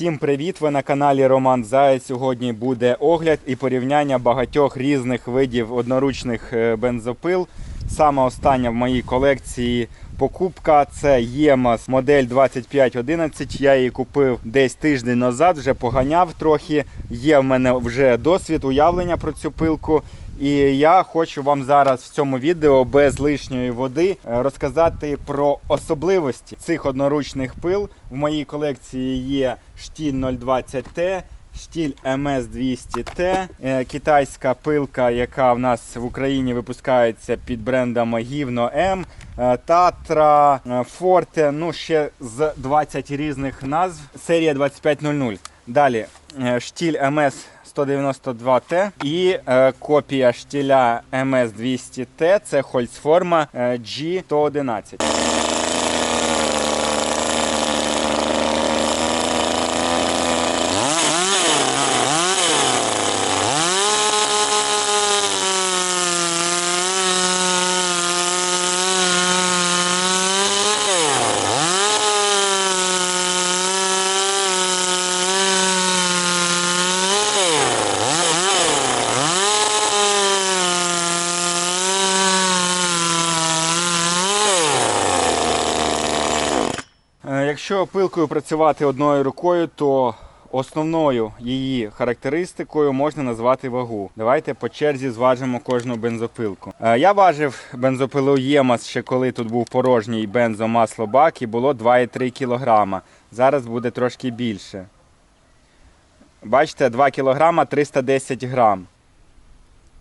Всім привіт! Ви на каналі Роман Заєць. Сьогодні буде огляд і порівняння багатьох різних видів одноручних е, бензопил. Саме остання в моїй колекції покупка це ЄМАС модель 2511. Я її купив десь тиждень назад, вже поганяв трохи. Є в мене вже досвід, уявлення про цю пилку. І я хочу вам зараз в цьому відео без лишньої води е, розказати про особливості цих одноручних пил. В моїй колекції є штіль 020Т, штіль МС200Т, е, китайська пилка, яка в нас в Україні випускається під брендом Гівно М, е, Татра, е, Форте, ну ще з 20 різних назв. Серія 2500. Далі е, штіль МС 192Т і е, копія штіля МС200Т. Це Хольцформа е, G111. Е, Якщо пилкою працювати одною рукою, то основною її характеристикою можна назвати вагу. Давайте по черзі зважимо кожну бензопилку. Е, Я важив бензопилу ЄМАС ще коли тут був порожній бензомаслобак і було 2,3 кг. Зараз буде трошки більше. Бачите, 2 кг 310 грам.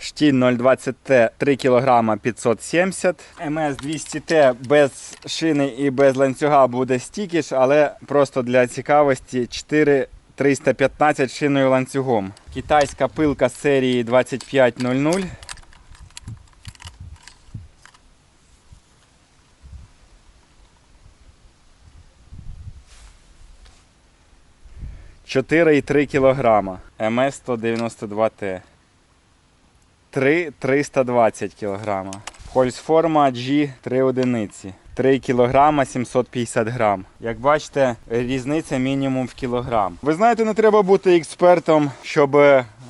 Штіль 020Т 3 кг 570. МС 200Т без шини і без ланцюга буде стікіш, але просто для цікавості 4 315 шиною ланцюгом. Китайська пилка серії 2500. Чотири і 3 кг. МС 192 Т. 3 320 кг. Хольсформа G 3 одиниці. 3 кг 750 грам. Як бачите, різниця мінімум в кілограм. Ви знаєте, не треба бути експертом, щоб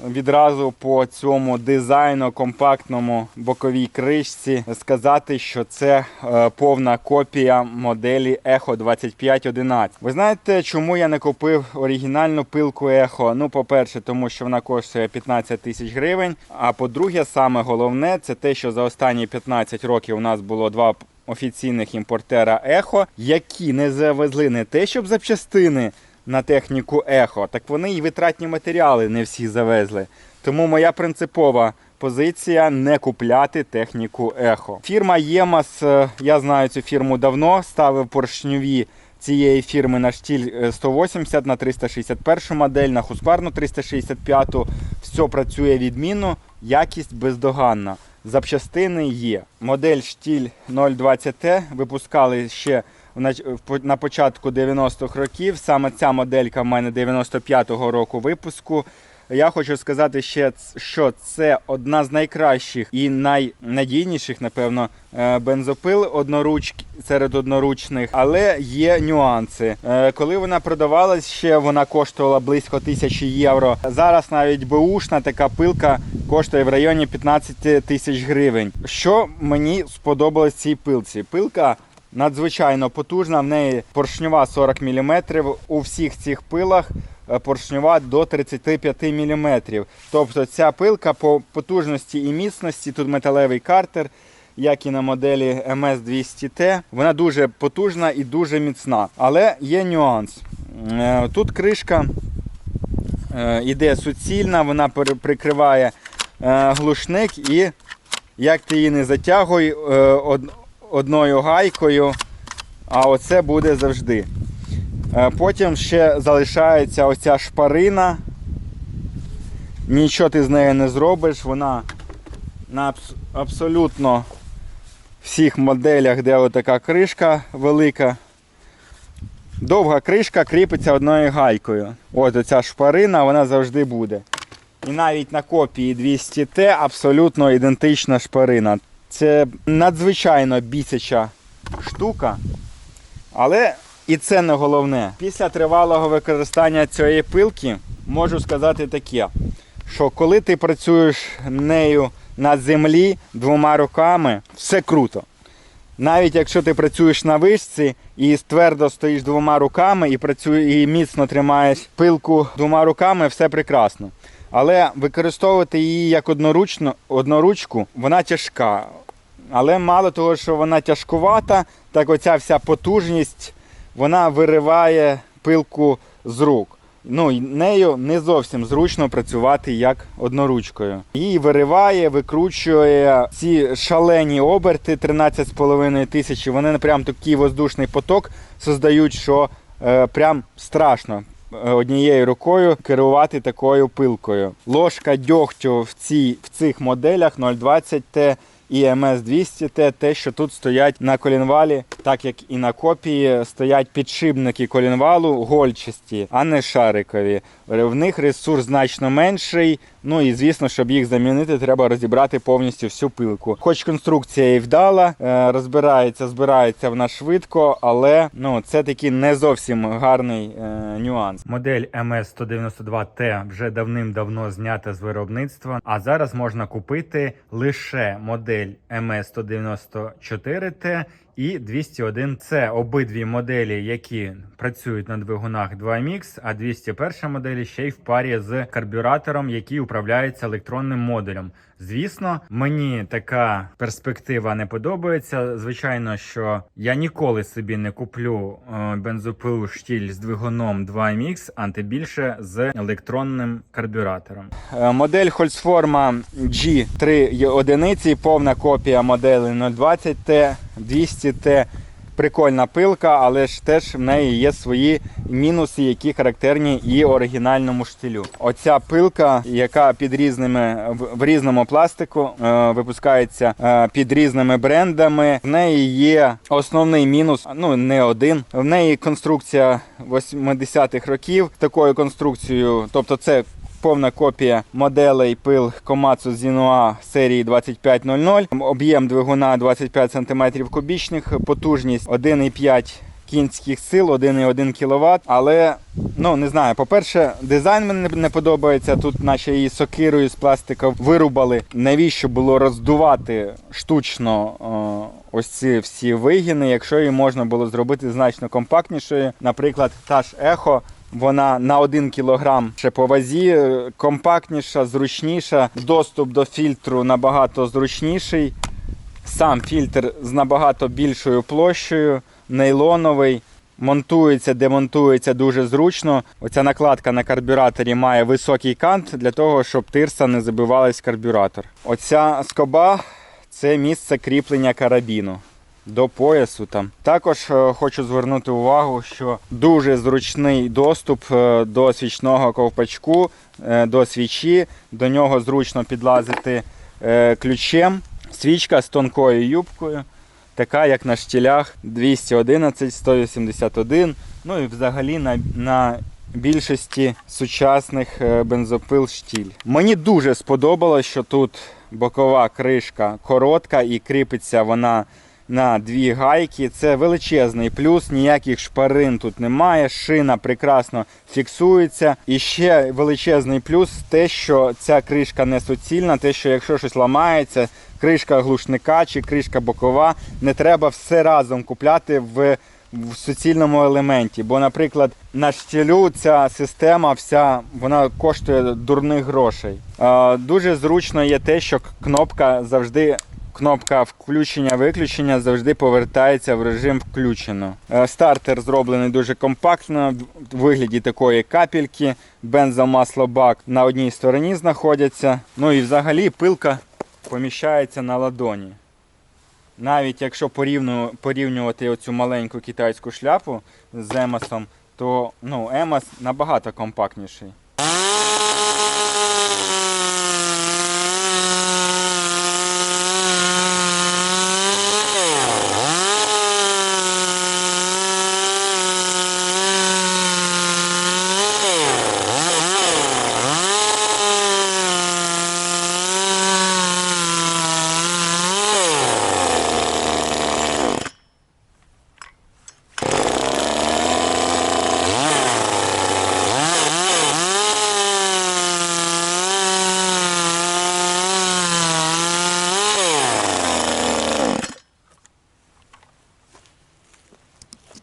відразу по цьому дизайну компактному боковій кришці сказати, що це е, повна копія моделі Echo 2511. Ви знаєте, чому я не купив оригінальну пилку Echo? Ну, по-перше, тому що вона коштує 15 тисяч гривень. А по-друге, саме головне, це те, що за останні 15 років у нас було два офіційних імпортера Echo, які не завезли не те, щоб запчастини на техніку Echo, так вони і витратні матеріали не всі завезли. Тому моя принципова позиція не купляти техніку Echo. Фірма Ємас, я знаю цю фірму давно, ставив поршньові цієї фірми на штіль е, 180 на 361 модель, на Husqvarna 365. Все працює відмінно, якість бездоганна. Запчастини є. Модель штіль 020T випускали ще на початку 90-х років. Саме ця моделька в мене 95-го року випуску. Я хочу сказати ще, що це одна з найкращих і найнадійніших, напевно, е, бензопил одноруч... серед одноручних, але є нюанси. Е, Коли вона продавалась, ще вона коштувала близько тисячі євро. Зараз навіть беушна така пилка коштує в районі 15 тисяч гривень. Що мені сподобалось цій пилці? Пилка надзвичайно потужна, в неї поршньова 40 мм. У всіх цих пилах е, поршньова до 35 мм. Тобто ця пилка по потужності і міцності, тут металевий картер, як і на моделі MS200T, вона дуже потужна і дуже міцна. Але є нюанс. Е, Тут кришка е, іде суцільна, вона прикриває е, глушник і як ти її не затягуй е, одною гайкою, а оце буде завжди. Е, Потім ще залишається оця шпарина. Нічого ти з нею не зробиш, вона на абс- абсолютно всіх моделях, де отака кришка велика. Довга кришка кріпиться одною гайкою. Ось оця шпарина, вона завжди буде. І навіть на копії 200T абсолютно ідентична шпарина. Це надзвичайно бісяча штука. Але І це не головне. Після тривалого використання цієї пилки можу сказати таке, що коли ти працюєш нею на землі двома руками, все круто. Навіть якщо ти працюєш на вишці і твердо стоїш двома руками і працює, і міцно тримаєш пилку двома руками, все прекрасно. Але використовувати її як одноручно, одноручку, вона тяжка. Але мало того, що вона тяжкувата, так оця вся потужність вона вириває пилку з рук. Ну, нею не зовсім зручно працювати як одноручкою. Її вириває, викручує ці шалені оберти 13,5 тисячі. Вони прям такий воздушний поток создають, що е, прям страшно е, однією рукою керувати такою пилкою. Ложка дьогтю в, цій, в цих моделях 0,20T і МС-200 Т, те, що тут стоять на колінвалі, так як і на копії, стоять підшипники колінвалу гольчасті, а не шарикові. В них ресурс значно менший. Ну і звісно, щоб їх замінити, треба розібрати повністю всю пилку. Хоч конструкція і вдала, е, розбирається, збирається вона швидко, але ну це такий не зовсім гарний е, нюанс. Модель MS192T вже давним-давно знята з виробництва, а зараз можна купити лише модель MS194T і 201 це обидві моделі, які працюють на двигунах 2MX, а 201 модель ще й в парі з карбюратором, який управляється електронним модулем. Звісно, мені така перспектива не подобається. Звичайно, що я ніколи собі не куплю е, бензопилу штіль з двигуном 2MX, а тим більше з електронним карбюратором. Е, Модель Holzforma G3 одиниці, повна копія моделі 020T, 200T. Прикольна пилка, але ж теж в неї є свої мінуси, які характерні і оригінальному штилю. Оця пилка, яка під різними в різному пластику е, випускається е, під різними брендами. В неї є основний мінус, ну не один. В неї конструкція 80-х років такою конструкцією, тобто це повна копія моделей пил Komatsu Zinua серії 2500. Об'єм двигуна 25 см кубічних, потужність 1,5 кінських сил, 1,1 кВт. Але ну не знаю, по-перше, дизайн мені не подобається. Тут наче її сокирою з пластика вирубали. Навіщо було роздувати штучно о, ось ці всі вигини, якщо її можна було зробити значно компактнішою. Наприклад, та ж ехо. Вона на 1 кг ще по вазі е, компактніша, зручніша. Доступ до фільтру набагато зручніший. Сам фільтр з набагато більшою площею, нейлоновий. Монтується, демонтується дуже зручно. Оця накладка на карбюраторі має високий кант для того, щоб тирса не забивалась в карбюратор. Оця скоба це місце кріплення карабіну до поясу. Там. Також е, хочу звернути увагу, що дуже зручний доступ е, до свічного ковпачку, е, до свічі. До нього зручно підлазити ключем. Свічка з тонкою юбкою, така як на штілях 211, 181. Ну і взагалі на, на більшості сучасних бензопил штіль. Мені дуже сподобалось, що тут бокова кришка коротка і кріпиться вона на дві гайки. Це величезний плюс, ніяких шпарин тут немає. Шина прекрасно фіксується. І ще величезний плюс те, що ця кришка не суцільна, те, що якщо щось ламається, кришка глушника чи кришка бокова, не треба все разом купляти в. В суцільному елементі, бо, наприклад, на штілю ця система вся вона коштує дурних грошей. Дуже зручно є те, що кнопка завжди кнопка включення-виключення завжди повертається в режим включено. Е, Стартер зроблений дуже компактно, в вигляді такої капельки. Бензомаслобак на одній стороні знаходяться. Ну і взагалі пилка поміщається на ладоні. Навіть якщо порівнювати оцю маленьку китайську шляпу з Емасом, то ну, Емас набагато компактніший.